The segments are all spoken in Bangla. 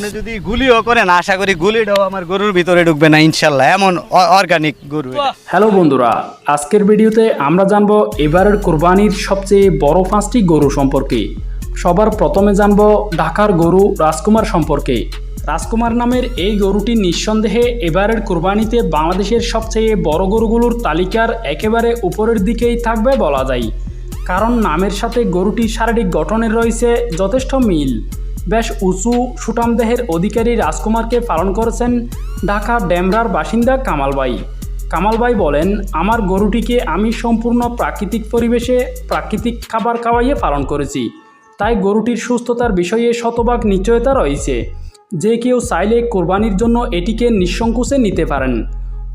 আপনি যদি গুলিও করেন আশা করি গুলিটাও আমার গরুর ভিতরে ঢুকবে না ইনশাল্লাহ। এমন অর্গানিক গরু হ্যালো বন্ধুরা আজকের ভিডিওতে আমরা জানব এবারের কোরবানির সবচেয়ে বড় পাঁচটি গরু সম্পর্কে। সবার প্রথমে জানব ঢাকার গরু রাজকুমার সম্পর্কে। রাজকুমার নামের এই গরুটি নিঃসন্দেহে এবারের কোরবানিতে বাংলাদেশের সবচেয়ে বড় গরুগুলোর তালিকার একেবারে উপরের দিকেই থাকবে বলা যায়। কারণ নামের সাথে গরুটির শারীরিক গঠনের রয়েছে যথেষ্ট মিল। বেশ উঁচু সুটাম দেহের অধিকারী রাজকুমারকে পালন করেছেন ঢাকা ডেমরার বাসিন্দা কামালবাই কামালবাই বলেন, আমার গরুটিকে আমি সম্পূর্ণ প্রাকৃতিক পরিবেশে প্রাকৃতিক খাবার খাওয়াইয়ে পালন করেছি। তাই গরুটির সুস্থতার বিষয়ে শতভাগ নিশ্চয়তা রয়েছে। যে কেউ চাইলে কোরবানির জন্য এটিকে নিঃসংকোচে নিতে পারেন।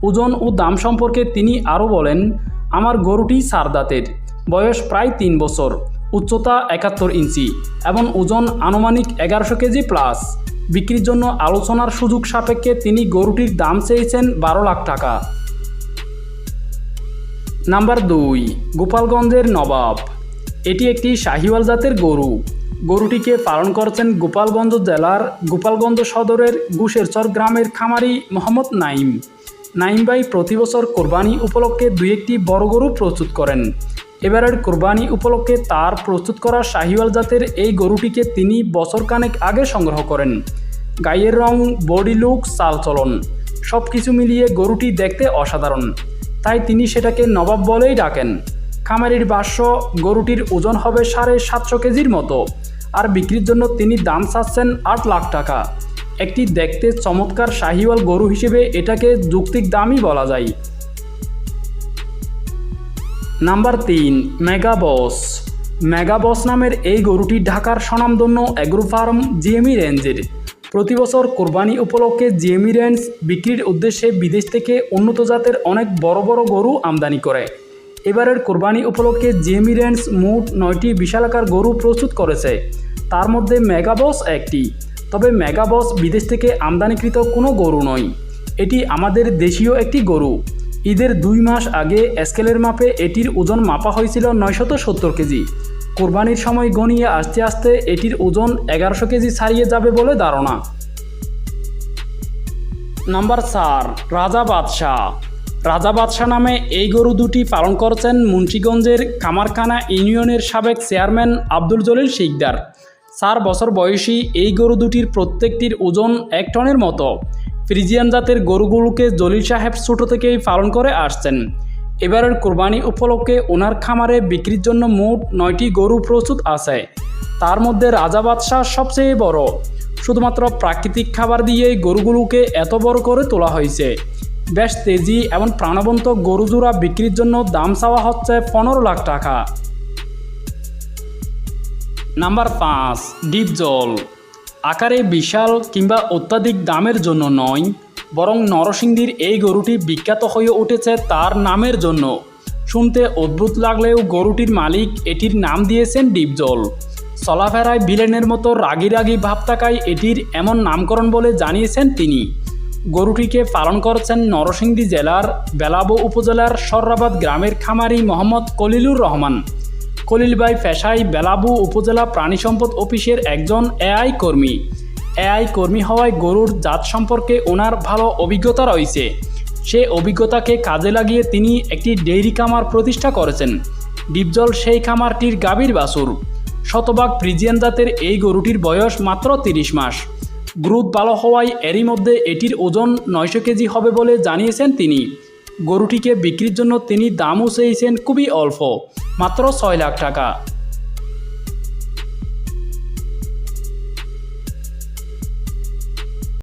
ওজন ও দাম সম্পর্কে তিনি আরও বলেন, আমার গরুটি সারদাতের। বয়স প্রায় তিন বছর। উচ্চতা একাত্তর ইঞ্চি এবং ওজন আনুমানিক এগারোশো কেজি প্লাস। বিক্রির জন্য আলোচনার সুযোগ সাপেক্ষে তিনি গরুটির দাম চেয়েছেন বারো লাখ টাকা। নাম্বার দুই, গোপালগঞ্জের নবাব। এটি একটি শাহিওয়াল জাতের গরু। গরুটিকে পালন করেছেন গোপালগঞ্জ জেলার গোপালগঞ্জ সদরের গুশেরচর গ্রামের খামারি মোহাম্মদ নাইম। নাইম ভাই প্রতি বছর কোরবানি উপলক্ষে দুই একটি বড় গরু প্রস্তুত করেন। এবারের কোরবানি উপলক্ষে তার প্রস্তুত করা শাহিওয়াল জাতের এই গরুটিকে তিনি বছরখানেক আগে সংগ্রহ করেন। গায়ের রং, বডি লুক চালচলন সব কিছু মিলিয়ে গরুটি দেখতে অসাধারণ। তাই তিনি সেটাকে নবাব বলেই ডাকেন। খামারির ভাষ্য গরুটির ওজন হবে সাড়ে সাতশো কেজির মতো। আর বিক্রির জন্য তিনি দাম চাচ্ছেন আট লাখ টাকা। একটি দেখতে চমৎকার শাহিওয়াল গরু হিসেবে এটাকে যৌক্তিক দামই বলা যায়। নাম্বার তিন মেগা বস মেগা বস নামের এই গরুটি ঢাকার স্বনামধন্য অ্যাগ্রো ফার্ম জিএমই রেঞ্জের প্রতি বছর কোরবানি উপলক্ষে জিএমই রেঞ্জ বিক্রির উদ্দেশ্যে বিদেশ থেকে উন্নত জাতের অনেক বড় বড় গরু আমদানি করে। এবারের কোরবানি উপলক্ষে জিএমই রেঞ্জ মোট নয়টি বিশালাকার গরু প্রস্তুত করেছে। তার মধ্যে মেগাবস একটি। তবে মেগাবস বিদেশ থেকে আমদানিকৃত কোনো গরু নয়। এটি আমাদের দেশীয় একটি গরু। ঈদের দুই মাস আগে স্কেলের মাপে এটির ওজন মাপা হয়েছিল নয়শত সত্তর কেজি। কোরবানির সময় গনিয়ে আস্তে আস্তে এটির ওজন এগারোশো কেজি ছাড়িয়ে যাবে বলে ধারণা। নাম্বার চার, রাজা বাদশাহ। রাজা বাদশাহ নামে এই গরু দুটি পালন করছেন মুন্সীগঞ্জের কামারখানা ইউনিয়নের সাবেক চেয়ারম্যান আব্দুল জলিল শিকদার। চার বছর বয়সী এই গরু দুটির প্রত্যেকটির ওজন এক টনের মতো। ফ্রিজিয়ান জাতের গরুগুলোকে জলিল সাহেব ছোট থেকেই পালন করে আসছেন। এবারের কোরবানি উপলক্ষে ওনার খামারে বিক্রির জন্য মোট নয়টি গরু প্রস্তুত আছে। তার মধ্যে রাজা বাদশাহ সবচেয়ে বড়। শুধুমাত্র প্রাকৃতিক খাবার দিয়েই গরুগুলোকে এত বড় করে তোলা হয়েছে। বেশ তেজি এবং প্রাণবন্ত গরু জোড়া বিক্রির জন্য দাম চাওয়া হচ্ছে পনেরো লাখ টাকা। নাম্বার পাঁচ, ডিপ জল। আকারে বিশাল কিংবা অত্যাধিক দামের জন্য নয়, বরং নরসিংদীর এই গরুটি বিখ্যাত হয়ে উঠেছে তার নামের জন্য। শুনতে অদ্ভুত লাগলেও গরুটির মালিক এটির নাম দিয়েছেন ডিপজল। চলাফেরায় ভিলেনের মতো রাগি রাগি ভাব থাকায় এটির এমন নামকরণ বলে জানিয়েছেন তিনি। গরুটিকে পালন করছেন নরসিংদী জেলার বেলাবো উপজেলার সর্রাবাদ গ্রামের খামারি মোহাম্মদ কলিলুর রহমান। কলিলবাই পেশায় বেলাবু উপজেলা প্রাণী সম্পদ অফিসের একজন এআই কর্মী। এআই কর্মী হওয়ায় গরুর জাত সম্পর্কে ওনার ভালো অভিজ্ঞতা রয়েছে। সে অভিজ্ঞতাকে কাজে লাগিয়ে তিনি একটি ডেইরি খামার প্রতিষ্ঠা করেছেন। ডিপজল সেই খামারটির গাভীর বাছুর। শতভাগ ফ্রিজিয়ান জাতের এই গরুটির বয়স মাত্র তিরিশ মাস। গ্রুথ ভালো হওয়ায় এরই মধ্যে এটির ওজন নয়শো কেজি হবে বলে জানিয়েছেন তিনি। গরুটিকে বিক্রির জন্য তিনি দামও চেয়েছেন খুবই অল্প মাত্র ছয় লাখ টাকা।